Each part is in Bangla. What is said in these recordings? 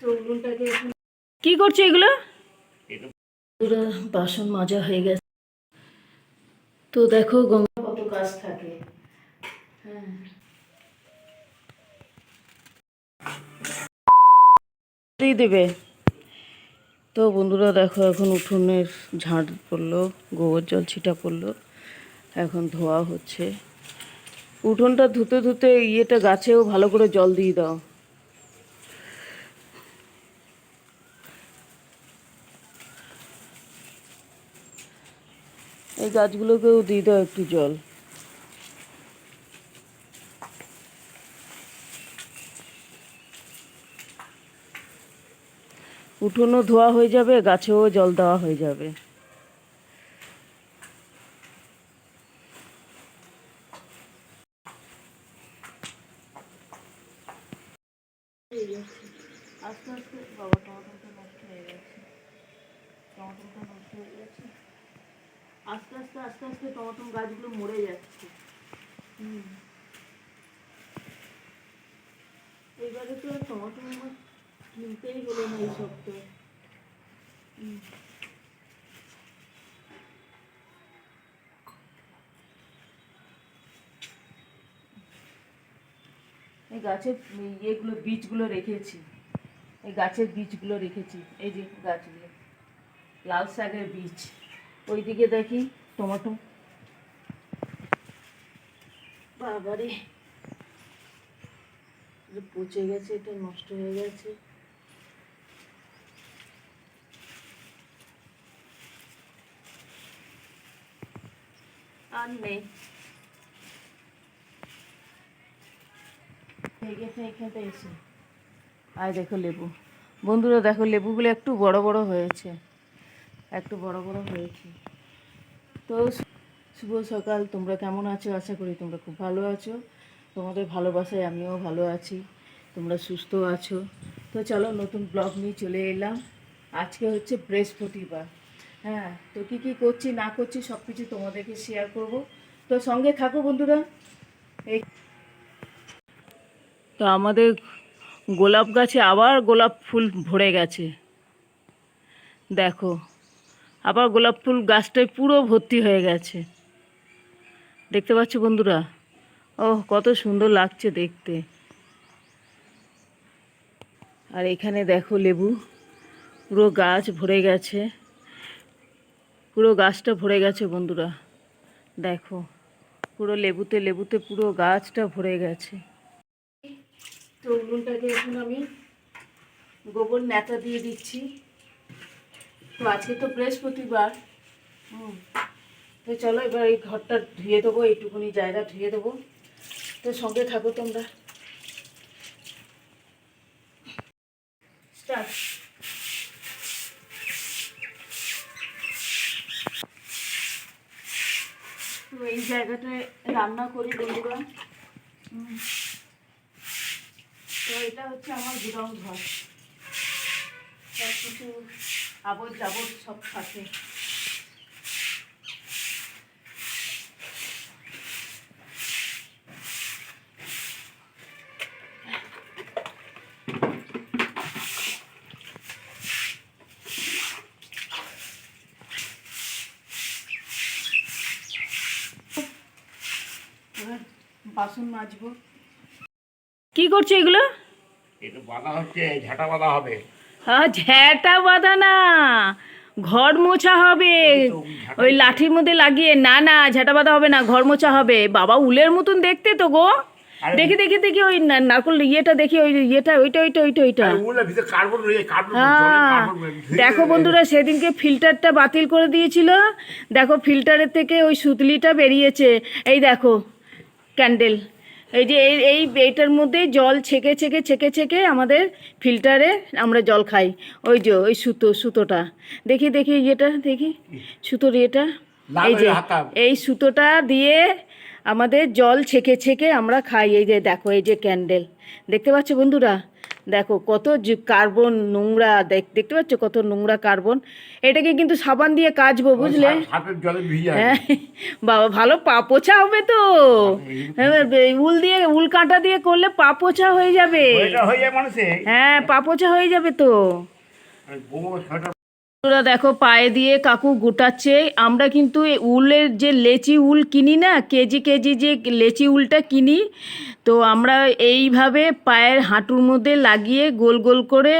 তো উনুনটাকে কি করছ এগুলো? বাসন মাজা হয়ে গেছে। তো দেখো গঙ্গা কত কাজ থাকে। হ্যাঁ। দিয়ে দেবে। তো বন্ধুরা দেখো এখন উঠোনের ঝাড় পড়ল গোবর জল ছিটা পড়ল এখন ধোয়া হচ্ছে। উঠোনটা ধুতে ধুতে ইয়েটা গাছেও ভালো করে জল দিয়ে দাও। এই গাছগুলোকেও দিয়ে দাও একটু জল। উঠোনও ধোয়া হয়ে যাবে, গাছেও জল দেওয়া হয়ে যাবে আস্তে আস্তে বাবা টমাটোটা নষ্ট হয়ে গেছে টমাটোটা নষ্ট হয়ে গেছে আস্তে আস্তে আস্তে আস্তে টমাটো গাছগুলো মরে যাচ্ছে হুম এবারে তো টমাটো কিনতেই হলো না এই সপ্তাহে এই গাছের ইয়েগুলো, বীজগুলো রেখেছি। এই গাছের বীজগুলো রেখেছি। এই যে গাছগুলো লাল শাকের বীজ। ওইদিকে দেখি টমেটো। বাবারে। পচে গেছে, এটা নষ্ট হয়ে গেছে। আর নেই আয় দেখো লেবু। বন্ধুরা, দেখো লেবুগুলো একটু বড় বড় হয়েছে। একটু বড় বড় হয়েছে। তো শুভ সকাল, তোমরা কেমন আছো? আশা করি তোমরা খুব ভালো আছো। তোমাদের ভালোবাসায় আমিও ভালো আছি, তোমরা সুস্থ আছো। তো চলো, নতুন ব্লগ নিয়ে চলে এলাম। আজকে হচ্ছে বৃহস্পতিবার। হ্যাঁ তো কী কী করছি, না করছি সব কিছু তোমাদেরকে শেয়ার করব। তো সঙ্গে থাকো বন্ধুরা। এই তো আমাদের গোলাপ গাছে আবার গোলাপ ফুল ভরে গেছে। দেখো, আবার গোলাপ ফুল গাছটায় পুরো ভর্তি হয়ে গেছে। দেখতে পাচ্ছ বন্ধুরা? ও কত সুন্দর লাগছে দেখতে। আর এখানে দেখো লেবু। পুরো গাছ ভরে গেছে। পুরো গাছটা ভরে গেছে বন্ধুরা। দেখো, পুরো লেবুতে লেবুতে পুরো গাছটা ভরে গেছে। তো এখন আমি গোবর ন্যাতা দিয়ে দিচ্ছি। তো আজকে তো বৃহস্পতিবার। হুম। তো চলো এবার এই ঘরটা ধুয়ে দেবো, এইটুকুনি জায়গা ধুয়ে দেবো। তো সঙ্গে থাকো তোমরা। তো এই জায়গাটায় রান্না করি বন্ধুরা। তো এটা হচ্ছে আমার গুডাউন ঘর। সব কিছু আবর জাবর সব থাকে এবার বাসন মাজবো। কি করছ এগুলো? এটা বাঁধা হচ্ছে ঝাঁটা বাঁধা হবে। হ্যাঁ ঝ্যাটা বাঁধা না ঘর মোছা হবে। ওই লাঠির মধ্যে লাগিয়ে না না ঝাঁটা বাঁধা হবে না ঘর মোছা হবে। বাবা উলের মতন দেখতে তো গো। দেখি দেখি দেখি ওই না- নারকল ইয়েটা দেখি ওই ইয়েটা ওইটা ওইটা ওইটা ওইটা। আর ওগুলোর ভিতরে কার্বন রয়েছে কার্বন হ্যাঁ। দেখো বন্ধুরা সেদিনকে ফিল্টারটা বাতিল করে দিয়েছিল। দেখো ফিল্টারের থেকে ওই সুতলিটা বেরিয়েছে। এই দেখো ক্যান্ডেল। এই যে এই এই এইটার মধ্যেই জল ছেঁকে ছেঁকে ছেঁকে ছেঁকে আমাদের ফিল্টারে আমরা জল খাই। ওই যে ওই সুতো সুতোটা। দেখি দেখি ইয়েটা দেখি। সুতোর ইয়েটা। এই যে এই সুতোটা দিয়ে আমাদের জল ছেঁকে ছেঁকে আমরা খাই। এই যে দেখো এই যে ক্যান্ডেল দেখতে পাচ্ছ বন্ধুরা? দেখো কত যে- কার্বন নোংরা দেখ- দেখতে পাচ্ছ কত নোংরা কার্বন? এটাকে কিন্তু সাবান দিয়ে কাচবো বুঝলে? হ্যাঁ বাবা ভালো পা পোছা হবে তো। উল দিয়ে উল কাঁটা দিয়ে করলে পা পোছা হয়ে যাবে। হয়ে হ্যাঁ পা পোছা হয়ে যাবে তো। বন্ধুরা দেখো পায়ে দিয়ে কাকু গোটাচ্ছে। আমরা কিন্তু উলের যে লেচি উল কিনি না, কেজি কেজি যে লেচি উলটা কিনি, তো আমরা এইভাবে পায়ের হাঁটুর মধ্যে লাগিয়ে গোল গোল করে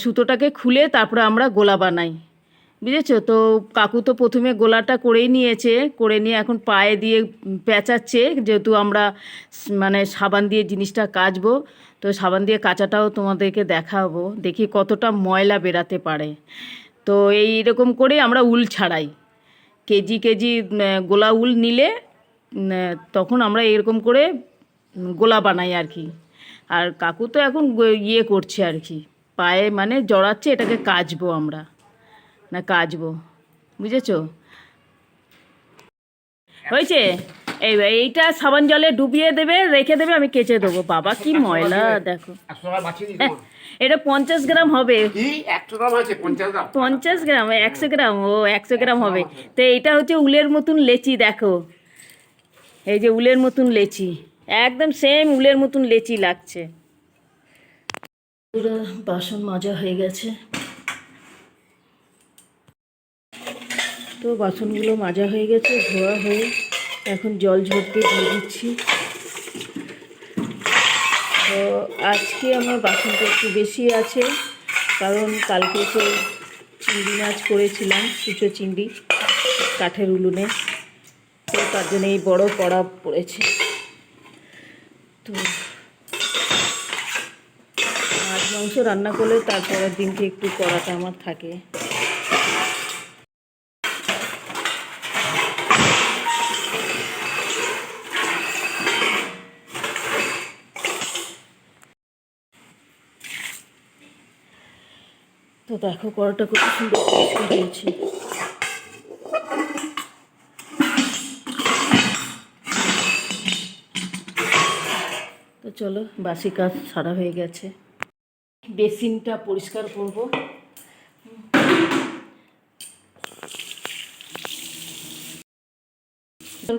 সুতোটাকে খুলে তারপরে আমরা গোলা বানাই। বুঝেছ? তো কাকু তো প্রথমে গোলাটা করেই নিয়েছে, করে নিয়ে এখন পায়ে দিয়ে পেঁচাচ্ছে, যেহেতু আমরা মানে সাবান দিয়ে জিনিসটা কাচবো। তো সাবান দিয়ে কাচাটাও তোমাদেরকে দেখাবো, দেখি কতটা ময়লা বেরাতে পারে। তো এই রকম করে আমরা উল ছাড়াই। কেজি কেজি গোলা উল নিলে তখন আমরা এরকম করে গোলা বানাই আর কি। আর কাকু তো এখন ইয়ে করছে আর কি। পায়ে মানে জড়াচ্ছে, এটাকে কাচবো আমরা। না, কাচবো। বুঝেছ? হয়েছে? এই, এইটা সাবান জলে ডুবিয়ে দেবে, রেখে দেবে, আমি কেচে দেবো। বাবা, কি ময়লা, দেখো। এটা পঞ্চাশ গ্রাম হবে। পঞ্চাশ গ্রাম। একশো গ্রাম ও একশো গ্রাম হবে। তো এটা হচ্ছে উলের মতন লেচি দেখো। এই যে উলের মতন লেচি একদম সেম উলের মতন লেচি লাগছে। পুরো বাসন মাজা হয়ে গেছে। তো বাসনগুলো মাজা হয়ে গেছে ধোয়া হয়ে এখন জল ঝরতে দিয়ে দিচ্ছি। তো আজকে আমার বাসনটা একটু বেশি আছে, কারণ কালকে তো চিংড়ি মাছ করেছিলাম কুচো চিংড়ি কাঠের উলুনে তো তার জন্য এই বড় কড়া পড়েছে। তো মাছ মাংস রান্না করলে তারপরের দিনকে একটু কড়াটা আমার থাকে। তো দেখো কড়াটা কত সুন্দর হয়েছে। তো চলো, বাসি কাজ সারা হয়ে গেছে। বেসিনটা পরিষ্কার করব।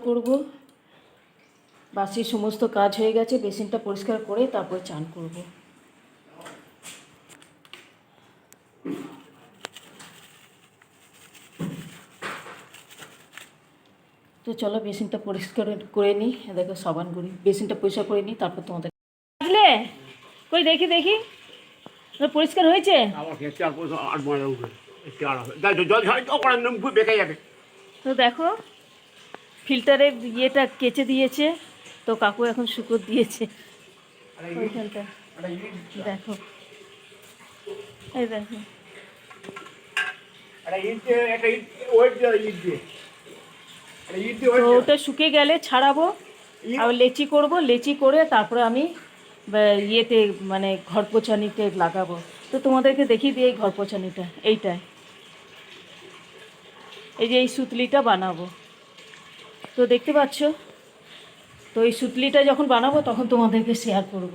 করব। বাসি সমস্ত কাজ হয়ে গেছে, বেসিনটা পরিষ্কার করে তারপরে চান করব। তো চলো বেসিনটা পরিষ্কার করে নিই। দেখো সাবান করি বেসিনটা পরিষ্কার করে নিই তারপর তোমাদের বুঝলে কই দেখি দেখি। পরিষ্কার হয়েছে? তো জল ছাড়া তো করার নিম বেঁকে যাবে। তো দেখো ফিল্টারের ইয়েটা কেচে দিয়েছে। তো কাকু এখন শুকর দিয়েছে। ওইখানটা দেখো। এই দেখো। একটা ইট দিয়ে একটা ইট ওয়েট দিয়ে ইট দিয়ে একটা ইট দিয়ে তো ওটা শুকে গেলে ছাড়াবো আর লেচি করব লেচি করে তারপরে আমি ইয়েতে মানে ঘর পোছানিতে লাগাবো। তো তোমাদেরকে দেখিয়ে দিই এই ঘর পোছানিটা এইটায় এই যে এই সুতলিটা বানাবো। তো দেখতে পাচ্ছ? তো এই সুতলিটা যখন বানাবো তখন তোমাদেরকে শেয়ার করব।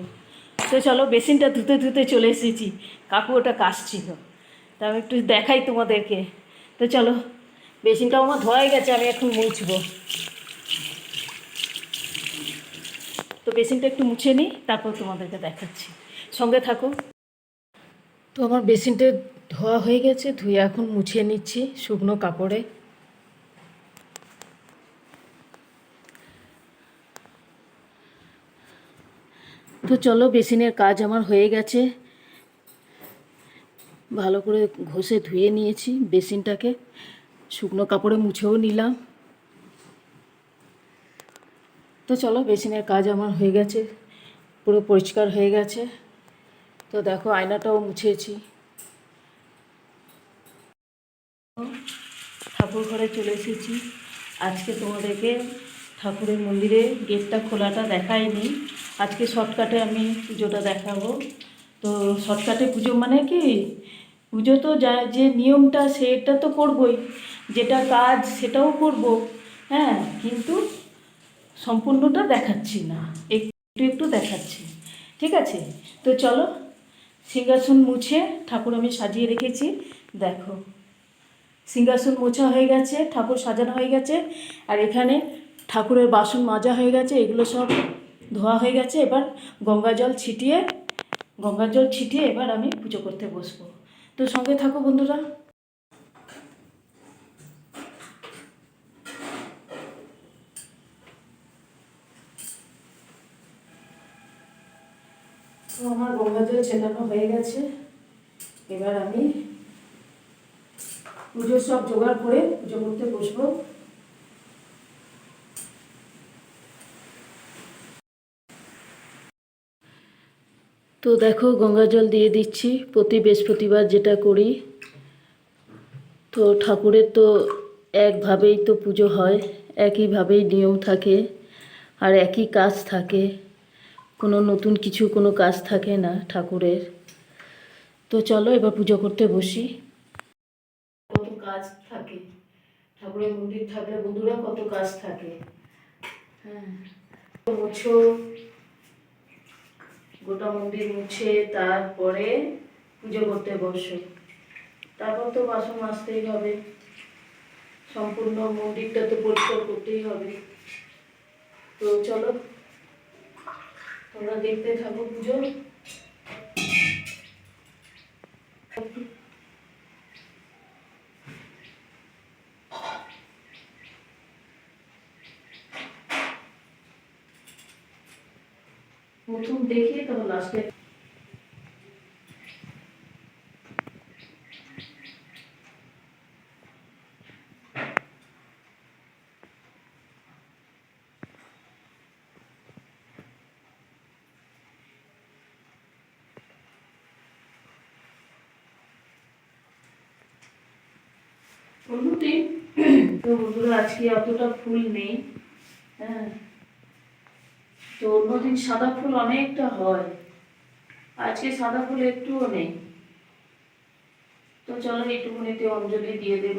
তো চলো বেসিনটা ধুতে ধুতে চলে এসেছি। কাকু ওটা কাশছিল। তা আমি একটু দেখাই তোমাদেরকে। তো চলো বেসিনটাও আমার ধোয়াই গেছে, আমি এখন মুছবো। তো বেসিনটা একটু মুছে নিই, তারপর তোমাদেরকে দেখাচ্ছি। সঙ্গে থাকো। তো আমার বেসিনটা ধোয়া হয়ে গেছে, ধুয়ে এখন মুছে নিচ্ছি শুকনো কাপড়ে। তো চলো, বেসিনের কাজ আমার হয়ে গেছে। ভালো করে ঘষে ধুয়ে নিয়েছি বেসিনটাকে। শুকনো কাপড়ে মুছেও নিলাম। তো চলো, বেসিনের কাজ আমার হয়ে গেছে, পুরো পরিষ্কার হয়ে গেছে। তো দেখো, আয়নাটাও মুছেছি। ঠাকুর ঘরে চলে এসেছি। আজকে তোমাদেরকে ঠাকুরের মন্দিরে গেটটা খোলাটা দেখাইনি। আজকে শর্টকাটে আমি পুজোটা দেখাবো। তো শর্টকাটে পুজো মানে কি? পুজো তো যা, যে নিয়মটা সেটা তো করবই। যেটা কাজ সেটাও করব হ্যাঁ কিন্তু সম্পূর্ণটা দেখাচ্ছি না। একটু একটু দেখাচ্ছি, ঠিক আছে? তো চলো, সিংহাসন মুছে ঠাকুর আমি সাজিয়ে রেখেছি, দেখো। সিংহাসন মোছা হয়ে গেছে, ঠাকুর সাজানো হয়ে গেছে, আর এখানে ঠাকুরের বাসন মাজা হয়ে গেছে, এগুলো সব ধোয়া হয়ে গেছে। এবার গঙ্গা জল ছিটিয়ে গঙ্গা জল ছিটিয়ে এবার আমি পুজো করতে বসবো। তো সঙ্গে থাকো বন্ধুরা তো গঙ্গা ছেটানো হয়ে গেছে। এবার আমি পুজোর সব জোগাড় করে পুজো করতে বসবো। তো দেখো, গঙ্গা জল দিয়ে দিচ্ছি। প্রতি বৃহস্পতিবার যেটা করি, তো ঠাকুরের তো একভাবেই তো পুজো হয়, একইভাবেই নিয়ম থাকে, আর একই কাজ থাকে। কোনো নতুন কিছু, কোনো কাজ থাকে না ঠাকুরের। তো চলো এবার পুজো করতে বসি। কত কাজ থাকে। ঠাকুরের মন্দির থাকলে বন্ধুরা কত কাজ থাকে। হ্যাঁ মুছো, গোটা মন্দির মুছে, তারপরে পুজো করতে বসো। তারপর তো বাসন মাজতেই হবে। সম্পূর্ণ মন্দিরটা তো পরিষ্কার করতেই হবে। তো চলো তোমরা দেখতে থাকো পুজো। প্রথম দেখে তখন লাস্টে তো বন্ধুরা, আজকে অতটা ফুল নেই হ্যাঁ। তো অন্যদিন সাদা ফুল অনেকটা হয়, আজকে সাদা ফুল একটুও নেই। তো চলো একটুখানিতে অঞ্জলি দিয়ে দেব।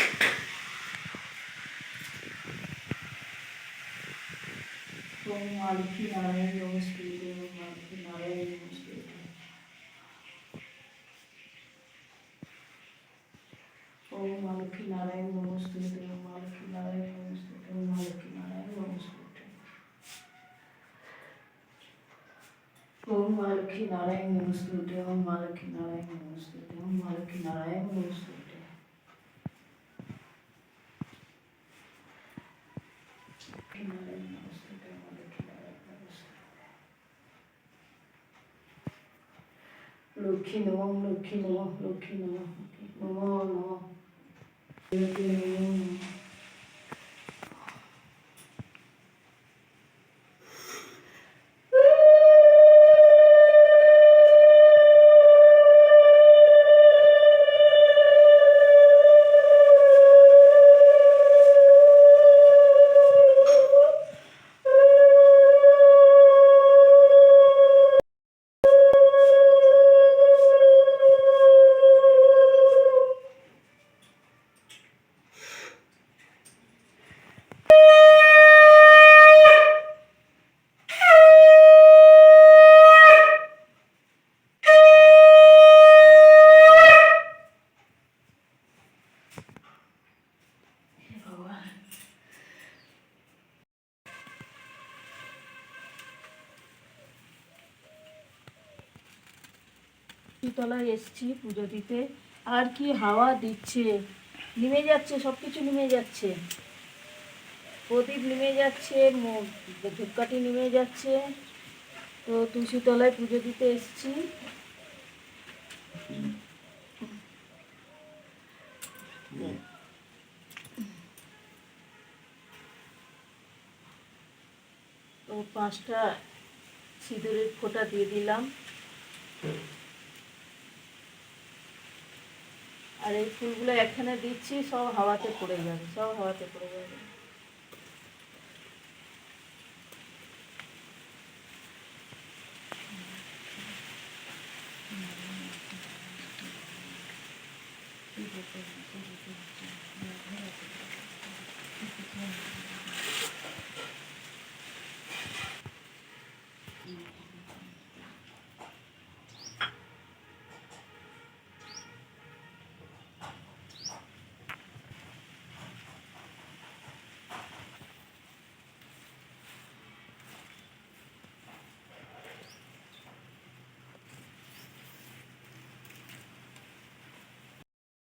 ओम वाल्मीकि नारायण ओम श्री नारायण ओम श्री नारायण ओम 루키 노왕 루키 노왕 루키 노왕 노왕 노왕 তলায় এসছি পুজো দিতে। আর কি হাওয়া দিচ্ছে? নেমে যাচ্ছে সব কিছু নেমে যাচ্ছে। প্রদীপ নেমে যাচ্ছে ধূপকাঠি নেমে যাচ্ছে। তো তুলসী তলায় পুজো দিতে এসছি। তো পাঁচটা সিঁদুরের ফোঁটা দিয়ে দিলাম। আর এই ফুলগুলো এখানে দিচ্ছি সব হাওয়াতে পড়ে যাবে সব হাওয়াতে পড়ে যাবে।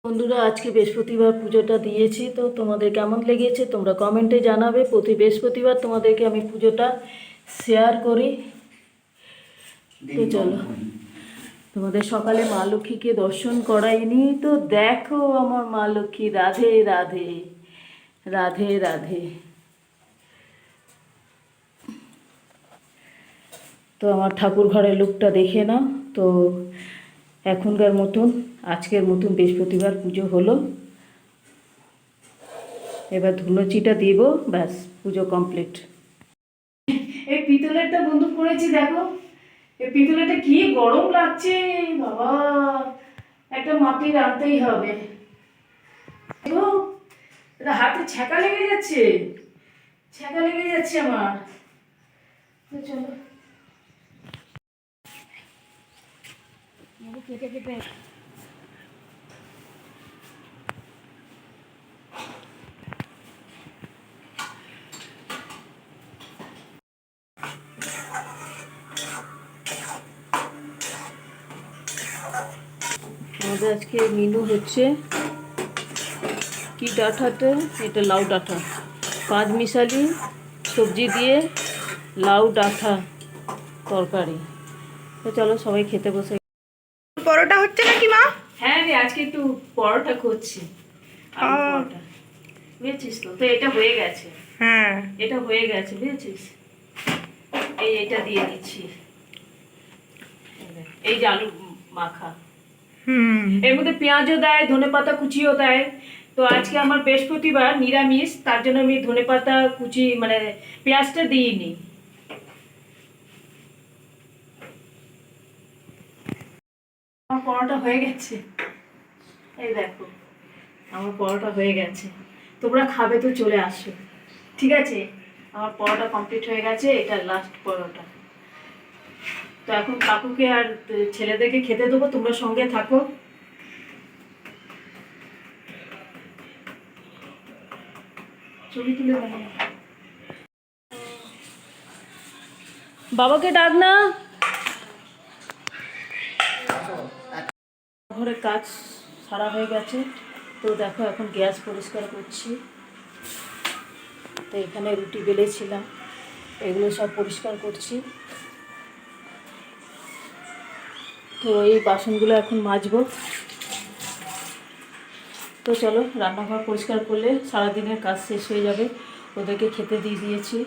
বন্ধুরা আজকে বৃহস্পতিবার পুজোটা দিয়েছি তো তোমাদের কেমন লেগেছে তোমরা কমেন্টে জানাবে। প্রতি বৃহস্পতিবার তোমাদেরকে আমি পুজোটা শেয়ার করি। তো চলো। তোমাদের সকালে মা লক্ষ্মীকে দর্শন করাইনি তো দেখো আমার মা লক্ষ্মী রাধে রাধে রাধে রাধে। তো আমার ঠাকুর ঘরের লুকটা দেখে নাও তো এখনকার মতন আজকের মতন বৃহস্পতিবার পুজো হলো। এবার ধুনুচিটা দিব ব্যাস পুজো কমপ্লিট। এই পিতলেরটা বন্ধু করেছি দেখো। এই পিতলেরটা কি গরম লাগছে বাবা। একটা মাটির আনতেই হবে। এটা হাতে ছ্যাঁকা লেগে যাচ্ছে। ছ্যাঁকা লেগে যাচ্ছে আমার। তো চলো। কেটে কেটে আমাদের আজকে মেনু হচ্ছে কি ডাঁটাটা এটা লাউ ডাঁটা। পাঁচ মিশালি সবজি দিয়ে লাউ ডাঁটা তরকারি। তো চলো সবাই খেতে বসে। পরোটা হচ্ছে নাকি মা? হ্যাঁ রে আজকে একটু পরোটা করছি। পরোটা। বুঝেছিস তো? তো এটা হয়ে গেছে। হ্যাঁ। এটা হয়ে গেছে বুঝেছিস? এই এটা দিয়ে দিচ্ছি। এই যে আলু মাখা। এর মধ্যে পেঁয়াজও দেয় ধনে পাতা কুচিও দেয়। তো আজকে আমার বৃহস্পতিবার নিরামিষ, তার জন্য আমি ধনে পাতা কুচি মানে পেঁয়াজটা দিইনি। আমার পরোটা হয়ে গেছে। এই দেখো, আমার পরোটা হয়ে গেছে। তোমরা খাবে তো চলে আসো। ঠিক আছে? আমার পরোটা কমপ্লিট হয়ে গেছে, এটা লাস্ট পরোটা। তো এখন কাকুকে আর ছেলেদেরকে খেতে দেবো, তোমরা সঙ্গে থাকো। বাবাকে ডাক না। ঘরে কাজ সারা হয়ে গেছে। তো দেখো, এখন গ্যাস পরিষ্কার করছি। তো এখানে রুটি বেলেছিলাম, এগুলো সব পরিষ্কার করছি। তো এই বাসনগুলো এখন মাজবো। তো চলো, রান্নাঘর পরিষ্কার করলে সারাদিনের কাজ শেষ হয়ে যাবে। ওদেরকে খেতে দিয়ে দিয়েছি।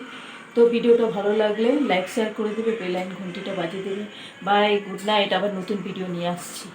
তো ভিডিওটা ভালো লাগলে লাইক শেয়ার করে দেবে বেলাইন ঘন্টিটা বাজিয়ে দেবে। বাই গুড নাইট আবার নতুন ভিডিও নিয়ে আসছি।